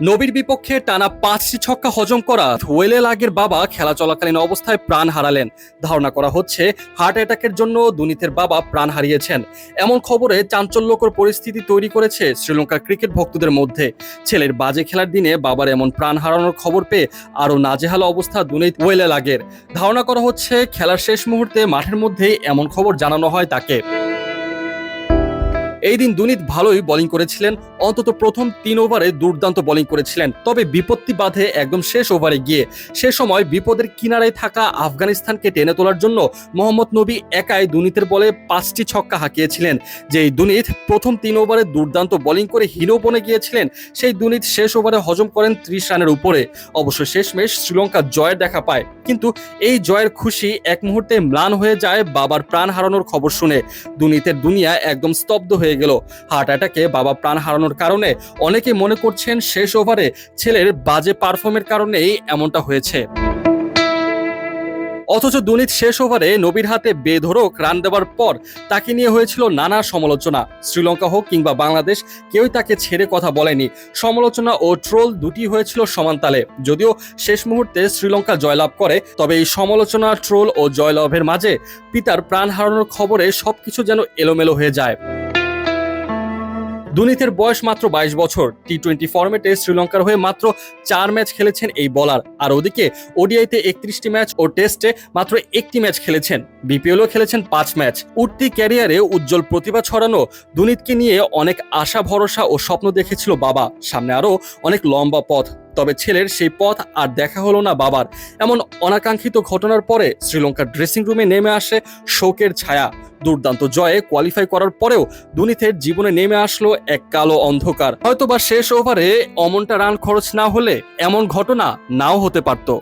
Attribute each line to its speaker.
Speaker 1: নবীর বিপক্ষে টানা পাঁচটি ছক্কা হজম করা ওয়েলে লাগের বাবা খেলা চলাকালীন অবস্থায় প্রাণ হারালেন। ধারণা করা হচ্ছে, হার্ট অ্যাটাকের জন্য দুনিতের বাবা প্রাণ হারিয়েছেন। এমন খবরে চাঞ্চল্যকর পরিস্থিতি তৈরি করেছে শ্রীলঙ্কার ক্রিকেট ভক্তদের মধ্যে। ছেলের বাজে খেলার দিনে বাবার এমন প্রাণ হারানোর খবর পেয়ে আরও নাজেহাল অবস্থা দুনিত ওয়েলে লাগের। ধারণা করা হচ্ছে, খেলার শেষ মুহূর্তে মাঠের মধ্যেই এমন খবর জানানো হয় তাকে। এই দিন দুনিত ভালোই বোলিং করেছিলেন। অন্তত প্রথম তিন ওভারে দুর্দান্ত বোলিং করেছিলেন। তবে বিপত্তি বাধে একদম শেষ ওভারে গিয়ে। সে সময় বিপদের কিনারায় থাকা আফগানিস্তানকে টেনে তোলার জন্য মোহাম্মদ নবী একাই দুনিতের বলে পাঁচটি ছক্কা হাঁকিয়েছিলেন। যেই দুনিত প্রথম তিন ওভারে দুর্দান্ত বোলিং করে হিরো বনে গিয়েছিলেন, সেই দুনিত শেষ ওভারে হজম করেন ত্রিশ রানের উপরে। অবশ্য শেষমেশ শ্রীলঙ্কা জয়ের দেখা পায়। কিন্তু এই জয়ের খুশি এক মুহূর্তে ম্লান হয়ে যায় বাবার প্রাণ হারানোর খবর শুনে। দুনিতের দুনিয়া একদম স্তব্ধ হয়ে গেল। হার্ট অ্যাটাকে বাবা প্রাণ হারানোর কারণে অনেকে মনে করছেন শেষ ওভারে ছেলের বাজে পারফর্মের কারণেই এমনটা হয়েছে। অথচ দুনিত শেষ ওভারে নবীর হাতে বেধরক রান দেওয়ার পর তাকে নিয়ে হয়েছিল নানা সমালোচনা। শ্রীলঙ্কা হোক কিংবা বাংলাদেশ কেউই তাকে ছেড়ে কথা বলেনি। সমালোচনা ও ট্রোল দুটি হয়েছিল সমানতালে যদিও শেষ মুহূর্তে শ্রীলঙ্কা জয়লাভ করে, তবে এই সমালোচনা, ট্রোল ও জয়লাভের মাঝে পিতার প্রাণ হারানোর খবরে সবকিছু যেন এলোমেলো হয়ে যায়। দুনিতের বয়স মাত্র বাইশ বছর। টি টোয়েন্টি ফর্মেটে শ্রীলঙ্কার হয়ে মাত্র চার ম্যাচ খেলেছেন এই বলার। আর ওদিকে ওডিআইতে একত্রিশটি ম্যাচ ও টেস্টে মাত্র একটি ম্যাচ খেলেছেন। বিপিএলও খেলেছেন পাঁচ ম্যাচ। উঠতি ক্যারিয়ারে উজ্জ্বল প্রতিভা ছড়ানো দুনিতকে নিয়ে অনেক আশা, ভরসা ও স্বপ্ন দেখেছিল বাবা। সামনে আরও অনেক লম্বা পথ তবে ছেলের সেই পথ আর দেখা হলো না বাবার। এমন অনাকাঙ্ক্ষিত ঘটনার পরে শ্রীলঙ্কার ড্রেসিং রুমে নেমে আসে শোকের ছায়া। দুর্দান্ত জয়ে কোয়ালিফাই করার পরেও দুনিথের জীবনে নেমে আসলো এক কালো অন্ধকার। হয়তোবা শেষ ওভারে অমনটা রান খরচ না হলে এমন ঘটনা নাও হতে পারতো।